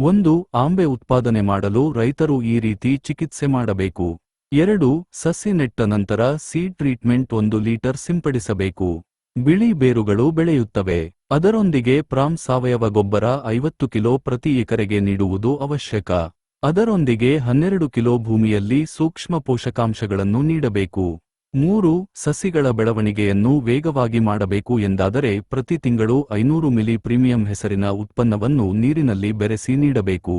ಒಂದು, ಆಂಬೆ ಉತ್ಪಾದನೆ ಮಾಡಲು ರೈತರು ಈ ರೀತಿ ಚಿಕಿತ್ಸೆ ಮಾಡಬೇಕು. ಎರಡು, ಸಸಿ ನೆಟ್ಟ ನಂತರ ಸೀಡ್ ಟ್ರೀಟ್ಮೆಂಟ್ ಒಂದು ಲೀಟರ್ ಸಿಂಪಡಿಸಬೇಕು. ಬಿಳಿ ಬೇರುಗಳು ಬೆಳೆಯುತ್ತವೆ. ಅದರೊಂದಿಗೆ ಪ್ರಾಮ್ ಸಾವಯವ ಗೊಬ್ಬರ ಐವತ್ತು ಕಿಲೋ ಪ್ರತಿ ಎಕರೆಗೆ ನೀಡುವುದು ಅವಶ್ಯಕ. ಅದರೊಂದಿಗೆ ಹನ್ನೆರಡು ಕಿಲೋ ಭೂಮಿಯಲ್ಲಿ ಸೂಕ್ಷ್ಮ ಪೋಷಕಾಂಶಗಳನ್ನು ನೀಡಬೇಕು. ಮೂರು ಸಸಿಗಳ ಬೆಳವಣಿಗೆಯನ್ನು ವೇಗವಾಗಿ ಮಾಡಬೇಕು ಎಂದಾದರೆ ಪ್ರತಿ ತಿಂಗಳು ಐನೂರು ಮಿಲಿ ಪ್ರೀಮಿಯಂ ಹೆಸರಿನ ಉತ್ಪನ್ನವನ್ನು ನೀರಿನಲ್ಲಿ ಬೆರೆಸಿ ನೀಡಬೇಕು.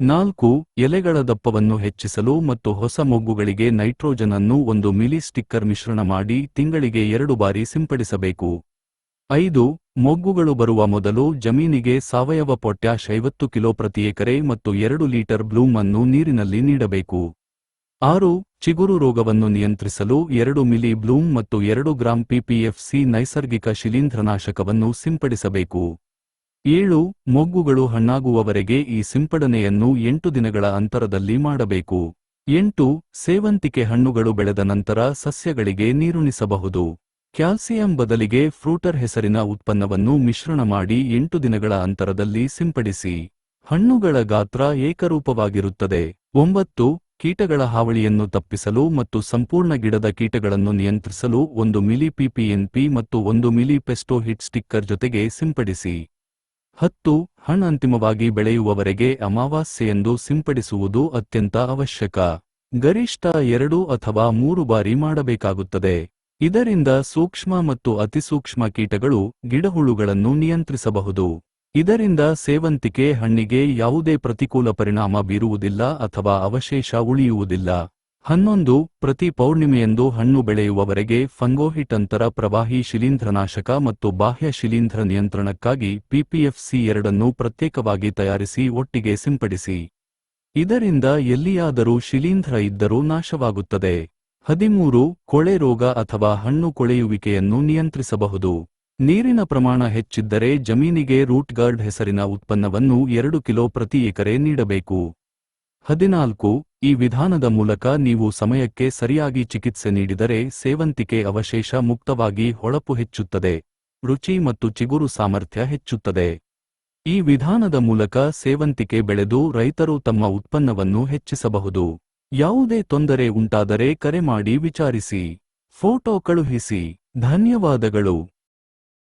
ನಾಲ್ಕು, ಎಲೆಗಳ ದಪ್ಪವನ್ನು ಹೆಚ್ಚಿಸಲು ಮತ್ತು ಹೊಸ ಮೊಗ್ಗುಗಳಿಗೆ ನೈಟ್ರೋಜನ್ ಅನ್ನು ಒಂದು ಮಿಲಿ ಸ್ಟಿಕ್ಕರ್ ಮಿಶ್ರಣ ಮಾಡಿ ತಿಂಗಳಿಗೆ ಎರಡು ಬಾರಿ ಸಿಂಪಡಿಸಬೇಕು. ಐದು, ಮೊಗ್ಗುಗಳು ಬರುವ ಮೊದಲು ಜಮೀನಿಗೆ ಸಾವಯವ ಪೊಟ್ಯಾಶ್ ಐವತ್ತು ಕಿಲೋ ಪ್ರತಿ ಎಕರೆ ಮತ್ತು ಎರಡು ಲೀಟರ್ ಬ್ಲೂಮ್ ಅನ್ನು ನೀರಿನಲ್ಲಿ ನೀಡಬೇಕು. ಆರು, ಚಿಗುರು ರೋಗವನ್ನು ನಿಯಂತ್ರಿಸಲು ಎರಡು ಮಿಲಿ ಬ್ಲೂಮ್ ಮತ್ತು ಎರಡು ಗ್ರಾಂ ಪಿಪಿಎಫ್ಸಿ ನೈಸರ್ಗಿಕ ಶಿಲೀಂಧ್ರನಾಶಕವನ್ನು ಸಿಂಪಡಿಸಬೇಕು. ಏಳು, ಮೊಗ್ಗುಗಳು ಹಣ್ಣಾಗುವವರೆಗೆ ಈ ಸಿಂಪಡಣೆಯನ್ನು ಎಂಟು ದಿನಗಳ ಅಂತರದಲ್ಲಿ ಮಾಡಬೇಕು. ಎಂಟು, ಸೇವಂತಿಕೆ ಹಣ್ಣುಗಳು ಬೆಳೆದ ನಂತರ ಸಸ್ಯಗಳಿಗೆ ನೀರುಣಿಸಬಹುದು. ಕ್ಯಾಲ್ಸಿಯಂ ಬದಲಿಗೆ ಫ್ರೂಟರ್ ಹೆಸರಿನ ಉತ್ಪನ್ನವನ್ನು ಮಿಶ್ರಣ ಮಾಡಿ ಎಂಟು ದಿನಗಳ ಅಂತರದಲ್ಲಿ ಸಿಂಪಡಿಸಿ. ಹಣ್ಣುಗಳ ಗಾತ್ರ ಏಕರೂಪವಾಗಿರುತ್ತದೆ. ಒಂಬತ್ತು ಕೀಟಗಳ ಹಾವಳಿಯನ್ನು ತಪ್ಪಿಸಲು ಮತ್ತು ಸಂಪೂರ್ಣ ಗಿಡದ ಕೀಟಗಳನ್ನು ನಿಯಂತ್ರಿಸಲು ಒಂದು ಮಿಲಿ ಪಿಪಿಎನ್ಪಿ ಮತ್ತು ಒಂದು ಮಿಲಿ ಪೆಸ್ಟೋ ಹಿಟ್ ಸ್ಟಿಕ್ಕರ್ ಜೊತೆಗೆ ಸಿಂಪಡಿಸಿ. ಹತ್ತು, ಹಣ್ ಅಂತಿಮವಾಗಿ ಬೆಳೆಯುವವರೆಗೆ ಅಮಾವಾಸ್ಯೆಯೆಂದು ಸಿಂಪಡಿಸುವುದು ಅತ್ಯಂತ ಅವಶ್ಯಕ. ಗರಿಷ್ಠ ಎರಡು ಅಥವಾ ಮೂರು ಬಾರಿ ಮಾಡಬೇಕಾಗುತ್ತದೆ. ಇದರಿಂದ ಸೂಕ್ಷ್ಮ ಮತ್ತು ಅತಿಸೂಕ್ಷ್ಮ ಕೀಟಗಳು ಗಿಡಹುಳುಗಳನ್ನು ನಿಯಂತ್ರಿಸಬಹುದು. ಇದರಿಂದ ಸೇವಂತಿಕೆ ಹಣ್ಣಿಗೆ ಯಾವುದೇ ಪ್ರತಿಕೂಲ ಪರಿಣಾಮ ಬೀರುವುದಿಲ್ಲ ಅಥವಾ ಅವಶೇಷ ಉಳಿಯುವುದಿಲ್ಲ. ಹನ್ನೊಂದು, ಪ್ರತಿ ಪೌರ್ಣಿಮೆಯಂದು ಹಣ್ಣು ಬೆಳೆಯುವವರೆಗೆ ಫಂಗೋಹಿಟ್ ಅಂತರ ಪ್ರವಾಹಿ ಶಿಲೀಂಧ್ರನಾಶಕ ಮತ್ತು ಬಾಹ್ಯ ಶಿಲೀಂಧ್ರ ನಿಯಂತ್ರಣಕ್ಕಾಗಿ ಪಿಪಿಎಫ್ಸಿ ಎರಡನ್ನು ಪ್ರತ್ಯೇಕವಾಗಿ ತಯಾರಿಸಿ ಒಟ್ಟಿಗೆ ಸಿಂಪಡಿಸಿ. ಇದರಿಂದ ಎಲ್ಲಿಯಾದರೂ ಶಿಲೀಂಧ್ರ ಇದ್ದರೂ ನಾಶವಾಗುತ್ತದೆ. ಹದಿಮೂರು, ಕೊಳೆ ರೋಗ ಅಥವಾ ಹಣ್ಣು ಕೊಳೆಯುವಿಕೆಯನ್ನು ನಿಯಂತ್ರಿಸಬಹುದು. ನೀರಿನ ಪ್ರಮಾಣ ಹೆಚ್ಚಿದ್ದರೆ ಜಮೀನಿಗೆ ರೂಟ್ ಗಾರ್ಡ್ ಹೆಸರಿನ ಉತ್ಪನ್ನವನ್ನು ಎರಡು ಕಿಲೋ ಪ್ರತಿ ಎಕರೆ ನೀಡಬೇಕು. ಹದಿನಾಲ್ಕು, ಈ ವಿಧಾನದ ಮೂಲಕ ನೀವು ಸಮಯಕ್ಕೆ ಸರಿಯಾಗಿ ಚಿಕಿತ್ಸೆ ನೀಡಿದರೆ ಸೇವಂತಿಕೆ ಅವಶೇಷ ಮುಕ್ತವಾಗಿ ಹೊಳಪು ಹೆಚ್ಚುತ್ತದೆ, ರುಚಿ ಮತ್ತು ಚಿಗುರು ಸಾಮರ್ಥ್ಯ ಹೆಚ್ಚುತ್ತದೆ. ಈ ವಿಧಾನದ ಮೂಲಕ ಸೇವಂತಿಕೆ ಬೆಳೆದು ರೈತರು ತಮ್ಮ ಉತ್ಪನ್ನವನ್ನು ಹೆಚ್ಚಿಸಬಹುದು. ಯಾವುದೇ ತೊಂದರೆ ಉಂಟಾದರೆ ಕರೆ ಮಾಡಿ ವಿಚಾರಿಸಿ. ಫೋಟೋ ಕಳುಹಿಸಿ. ಧನ್ಯವಾದಗಳು.